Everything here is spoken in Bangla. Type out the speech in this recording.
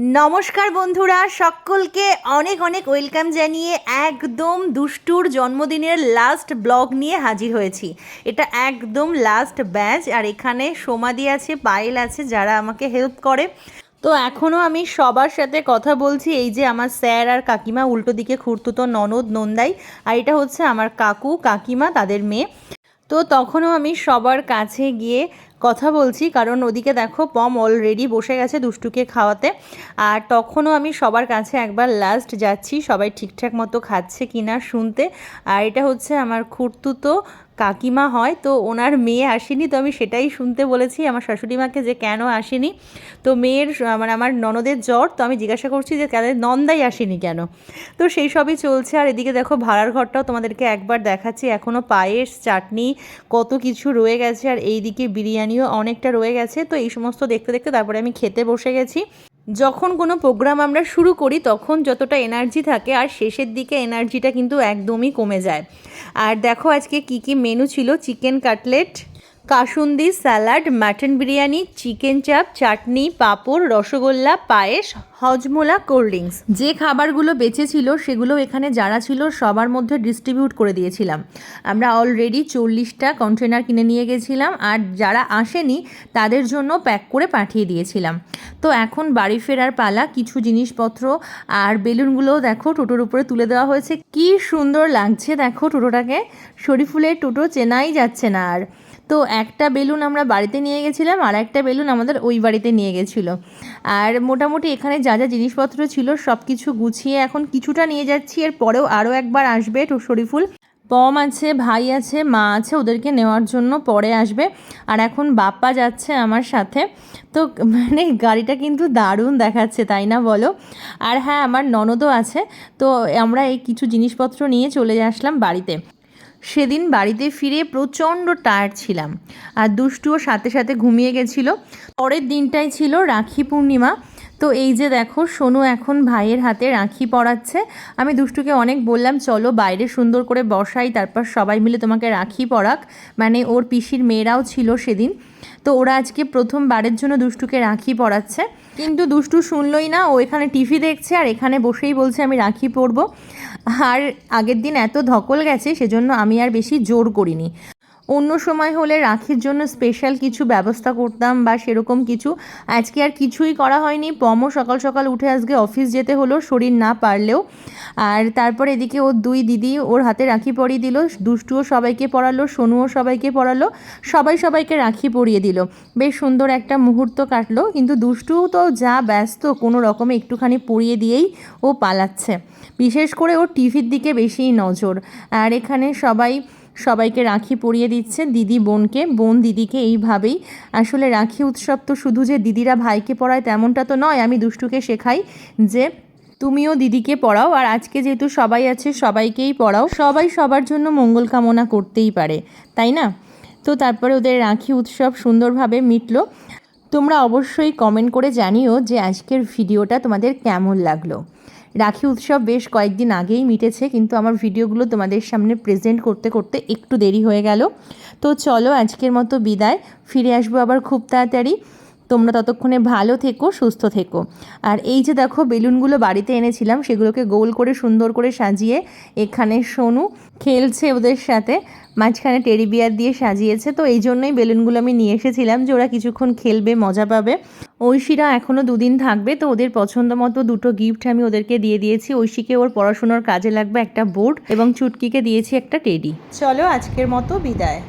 নমস্কার বন্ধুরা, সকলকে অনেক অনেক ওয়েলকাম জানিয়ে একদম দুষ্টুর জন্মদিনের লাস্ট ব্লগ নিয়ে হাজির হয়েছি। এটা একদম লাস্ট ব্যাচ আর এখানে সোমাদি আছে, পায়েল আছে, যারা আমাকে হেল্প করে। তো এখনও আমি সবার সাথে কথা বলছি, এই যে আমার স্যার আর কাকিমা, উল্টো দিকে খুঁড়তুতো ননদ নন্দাই, আর এটা হচ্ছে আমার কাকু, কাকিমা, তাদের মেয়ে। তো তখনও আমি সবার কাছে গিয়ে কথা বলছি, কারণ ওদিকে দেখো পম অলরেডি বসে গেছে দুষ্টুকে খাওয়াতে। আর তখনও আমি সবার কাছে একবার লাস্ট যাচ্ছি, সবাই ঠিকঠাক মতো খাচ্ছে কিনা শুনতে। আর এটা হচ্ছে আমার খুঁড়তুতো কাকিমা হয়, তো ওনার মেয়ে আসেনি, তো আমি সেটাই শুনতে বলেছি। আমার শাশুড়ি মাকে যে কেন আসেনি? তো মেয়ের মানে আমার ননদের জ্বর, তো আমি জিজ্ঞাসা করছি যে কেন নন্দাই আসেনি কেন? তো সেই সবই চলছে। আর এদিকে দেখো ভাড়ার ঘরটাও তোমাদেরকে একবার দেখাচ্ছি। এখনও পায়েস, চাটনি, কত কিছু রয়ে গেছে। আর এইদিকে বিরিয়ানিও অনেকটা রয়ে গেছে, তো এই সমস্ত দেখতে দেখতে তারপরে আমি খেতে বসে গেছি। যখন কোনো প্রোগ্রাম আমরা শুরু করি, তখন যতটা এনার্জি থাকে আর শেষের দিকে এনার্জিটা কিন্তু একদমই কমে যায়। আর দেখো আজকে কি কি মেনু ছিল chicken cutlet kasundi salad, mutton biryani, chicken chaap, chutney, papad, rasgulla, payesh, Hajmola, cold drinks. যে খাবারগুলো বেঁচে ছিল সেগুলো এখানে যারা ছিল সবার মধ্যে ডিস্ট্রিবিউট করে দিয়েছিলাম। আমরা অলরেডি চল্লিশটা কন্টেনার কিনে নিয়ে গেছিলাম আর যারা আসেনি তাদের জন্য প্যাক করে পাঠিয়ে দিয়েছিলাম। তো এখন বাড়ি ফেরার পালা, কিছু জিনিসপত্র আর বেলুনগুলোও দেখো টোটোর উপরে তুলে দেওয়া হয়েছে। কি সুন্দর লাগছে দেখো টোটোটাকে। শরীফুলের টোটো চেনাই যাচ্ছে না আর। তো একটা বেলুন আমরা বাড়িতে নিয়ে গেছিলাম, আর একটা বেলুন আমাদের ওই বাড়িতে নিয়ে গেছিল। আর মোটামুটি এখানে যা যা জিনিসপত্র ছিল সব কিছু গুছিয়ে এখন কিছুটা নিয়ে যাচ্ছি, এর পরেও আরও একবার আসবে শরীফুল পম আছে, ভাই আছে, মা আছে, ওদেরকে নেওয়ার জন্য পরে আসবে। আর এখন বাপ্পা যাচ্ছে আমার সাথে। তো মানে গাড়িটা কিন্তু দারুণ দেখাচ্ছে, তাই না বলো? আর হ্যাঁ আমার ননদও আছে, তো আমরা এই কিছু জিনিসপত্র নিয়ে চলে আসলাম বাড়িতে। সেদিন বাড়িতে ফিরে প্রচণ্ড টায়ার্ড ছিলাম। আর দুষ্টুও সাথে সাথে ঘুমিয়ে গেছিল। পরের দিনটাই ছিল রাখি পূর্ণিমা। তো এই যে দেখো, সোনু এখন ভাইয়ের হাতে রাখি পরাচ্ছে। আমি দুষ্টুকে অনেক বললাম, চলো বাইরে সুন্দর করে বসাই, তারপর সবাই মিলে তোমাকে রাখি পরাক। মানে ওর পিসির মেয়েরাও ছিল সেদিন। তো ওরা আজকে প্রথমবারের জন্য দুষ্টুকে রাখি পরাচ্ছে। কিন্তু দুষ্টু শুনলই না, ও এখানে টিভি দেখছে আর এখানে বসেই বলছে, আমি রাখি পরবো। আর আগের দিন এত ধকল গেছে, সেজন্য আমি আর বেশি জোর করিনি। অন্য সময় হলে রাখির জন্য স্পেশাল কিছু ব্যবস্থা করতাম বা সেরকম কিছু। আজকে আর কিছুই করা হয়নি। পমও সকাল সকাল উঠে আজকে অফিস যেতে হলো, শরীর না পারলেও। আর তারপর এদিকে ওর দুই দিদি ওর হাতে রাখি পরিয়ে দিল, দুষ্টুও সবাইকে পড়ালো, সোনুও সবাইকে পড়ালো, সবাই সবাইকে রাখি পরিয়ে দিল। বেশ সুন্দর একটা মুহূর্ত কাটলো, কিন্তু দুষ্টুও তো যা ব্যস্ত, কোনো রকমে একটুখানি পরিয়ে দিয়েই ও পালাচ্ছে। বিশেষ করে ওর টিভির দিকে বেশিই নজর। আর এখানে সবাই সবাইকে রাখি পরিয়ে দিচ্ছে দিদি বোনকে। বোন দিদিকে এইভাবেই। আসলে রাখি উৎসব তো শুধু যে দিদিরা ভাইকে পড়ায় তেমনটা তো নয়, আমি দুষ্টুকে শেখাই যে তুমিও দিদিকে পড়াও আর আজকে যেহেতু সবাই আছে, সবাইকেই পড়াও। সবাই সবার জন্য মঙ্গল কামনা করতেই পারে, তাই না? তো তারপরে ওদের রাখি উৎসব সুন্দরভাবে মিটলো। তোমরা অবশ্যই কমেন্ট করে জানিও যে আজকের ভিডিওটা তোমাদের কেমন লাগল। রাখি উৎসব বেশ কয়েকদিন আগেই মিটেছে, কিন্তু আমার ভিডিওগুলো তোমাদের সামনে প্রেজেন্ট করতে করতে একটু দেরি হয়ে গেল। তো চলো আজকের মতো বিদায়, ফিরে আসব আবার খুব তাড়াতাড়ি। তোমরা ততক্ষণে ভালো থেকো, সুস্থ থেকো। আর এই যে দেখো, বেলুনগুলো বাড়িতে এনেছিলাম, সেগুলোকে গোল করে, সুন্দর করে সাজিয়ে এখানে সোনু খেলছে ওদের সাথে। মাঝখানে টেডি বিয়ার দিয়ে সাজিয়েছে, তো এই জন্যই বেলুনগুলো আমি নিয়ে এসেছিলাম যে ওরা কিছুক্ষণ খেলবে, মজা পাবে। ঐশীরা এখনও দুদিন থাকবে, তো ওদের পছন্দ মতো দুটো গিফট আমি ওদেরকে দিয়ে দিয়েছি। ঐশীকে ওর পড়াশোনার কাজে লাগবে একটা বোর্ড এবং চুটকিকে দিয়েছি একটা টেডি চলো আজকের মতো বিদায়।